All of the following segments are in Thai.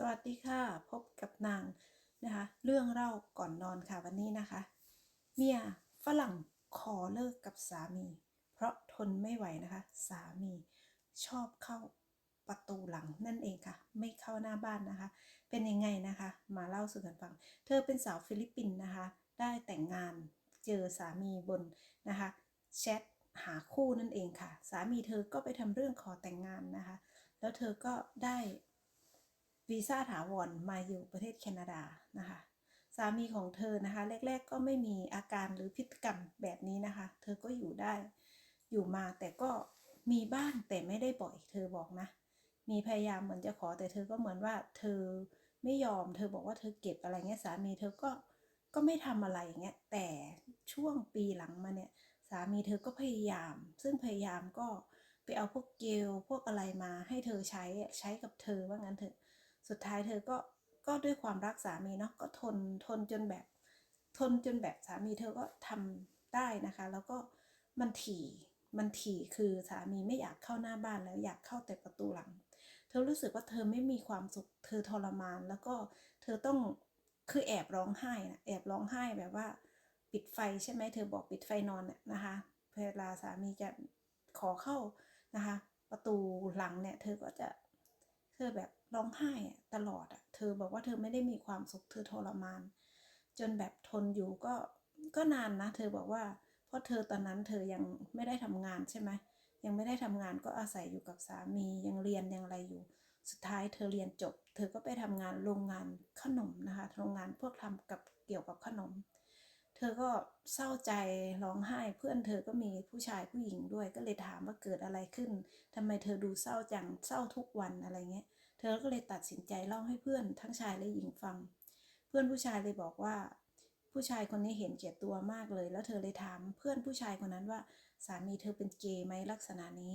สวัสดีค่ะ พบกับนางนะคะ เรื่องเล่าก่อนนอนค่ะวันนี้นะคะ เมียฝรั่งขอเลิกกับสามี เพราะทนไม่ไหวนะคะ สามีชอบเข้าประตูหลังนั่นเองค่ะ ไม่เข้าหน้าบ้านนะคะ เป็นยังไงนะคะ มาเล่าสู่กันฟัง เธอเป็นสาวฟิลิปปินส์นะคะ ได้แต่งงานเจอสามีบนนะคะแชทหาคู่นั่นเองค่ะ สามีเธอก็ไปทำเรื่องขอแต่งงานนะคะ แล้วเธอก็ได้ วีซ่าถาวรมาอยู่ประเทศแคนาดานะคะ สามีของเธอนะคะ แรก ๆ ก็ไม่มีอาการหรือพฤติกรรมแบบนี้นะคะ เธอก็อยู่ได้อยู่มาแต่ก็มีบ้างแต่ไม่ได้บ่อย เธอบอกนะ มีพยายามเหมือนจะขอแต่เธอก็เหมือนว่าเธอไม่ยอม เธอบอกว่าเธอเก็บอะไรเงี้ยสามีเธอก็ก็ไม่ทำอะไรอย่างเงี้ยแต่ช่วงปีหลังมาเนี่ยสามีเธอก็พยายาม ซึ่งพยายามก็ไปเอาพวกเกลพวกอะไรมาให้เธอใช้ใช้กับเธอว่างั้นเถอะ สุดท้ายเธอก็ก็ด้วยความรักสามีเนาะก็ทนทนจนแบบทนจนแบบสามีเธอก็ทำได้นะคะ แล้วก็มันถี่มันถี่คือสามีไม่อยากเข้าหน้าบ้านแล้วอยากเข้าแต่ประตูหลัง เธอรู้สึกว่าเธอไม่มีความสุข เธอทรมานแล้วก็เธอต้องคือแอบร้องไห้นะแอบร้องไห้แบบว่า ปิดไฟใช่ไหมเธอบอกปิดไฟนอนเนี่ยนะคะเวลาสามีจะขอเข้านะคะ ประตูหลังเนี่ย เธอก็จะเธอแบบ ร้องไห้ตลอดอะเธอบอกว่าเธอไม่ได้มีความสุขเธอทรมาน จนแบบทนอยู่ก็ก็นานนะ เธอบอกว่า เพราะเธอตอนนั้นเธอยังไม่ได้ทำงานใช่ไหมยังไม่ได้ทำงานก็อาศัยอยู่กับสามียังเรียนยังอะไรอยู่ สุดท้ายเธอเรียนจบ เธอก็ไปทำงานโรงงานขนมนะคะโรงงานพวกทำกับเกี่ยวกับขนม เธอก็เศร้าใจร้องไห้เพื่อนเธอก็มีผู้ชายผู้หญิงด้วยก็เลยถามว่าเกิดอะไรขึ้นทำไมเธอดูเศร้าจังเศร้าทุกวันอะไรเงี้ย เธอก็เลยตัดสินใจเล่าให้เพื่อนทั้งชายและหญิงฟัง เพื่อนผู้ชายเลยบอกว่า ผู้ชายคนนี้เห็นแก่ตัวมากเลย แล้วเธอเลยถามเพื่อนผู้ชายคนนั้นว่า สามีเธอเป็นเกย์ไหมลักษณะนี้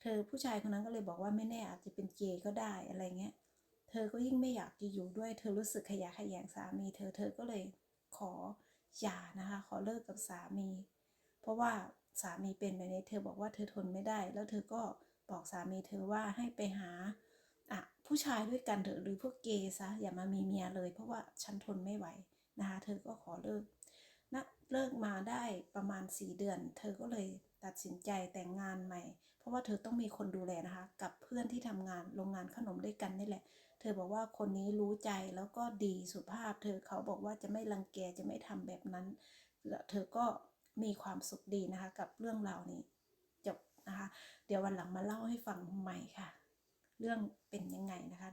เธอผู้ชายคนนั้นก็เลยบอกว่าไม่แน่อาจจะเป็นเกย์ก็ได้อะไรเงี้ย เธอก็ยิ่งไม่อยากจะอยู่ด้วย เธอรู้สึกขยะแขยงสามี เธอเธอก็เลยขอหย่านะคะ ขอเลิกกับสามี เพราะว่าสามีเป็นแบบนี้ เธอบอกว่าเธอทนไม่ได้ แล้วเธอก็บอกสามีเธอว่าให้ไปหา อะผู้ชายด้วยกันเถอะหรือพวกเกย์ซะอย่ามามีเมียเลย เพราะว่าฉันทนไม่ไหวนะคะเธอก็ขอเลิกนะเลิกมาได้ประมาณ 4 เดือน เธอก็เลยตัดสินใจแต่งงานใหม่ เพราะว่าเธอต้องมีคนดูแลนะคะ กับเพื่อนที่ทำงานโรงงานขนมด้วยกันนี่แหละ เธอบอกว่าคนนี้รู้ใจแล้วก็ดีสุภาพ เธอเขาบอกว่าจะไม่รังแกจะไม่ทำแบบนั้นเธอก็มีความสุขดีนะคะ กับเรื่องราวนี้จบนะคะ เดี๋ยววันหลังมาเล่าให้ฟังใหม่ค่ะ เรื่องเป็นยังไงนะคะ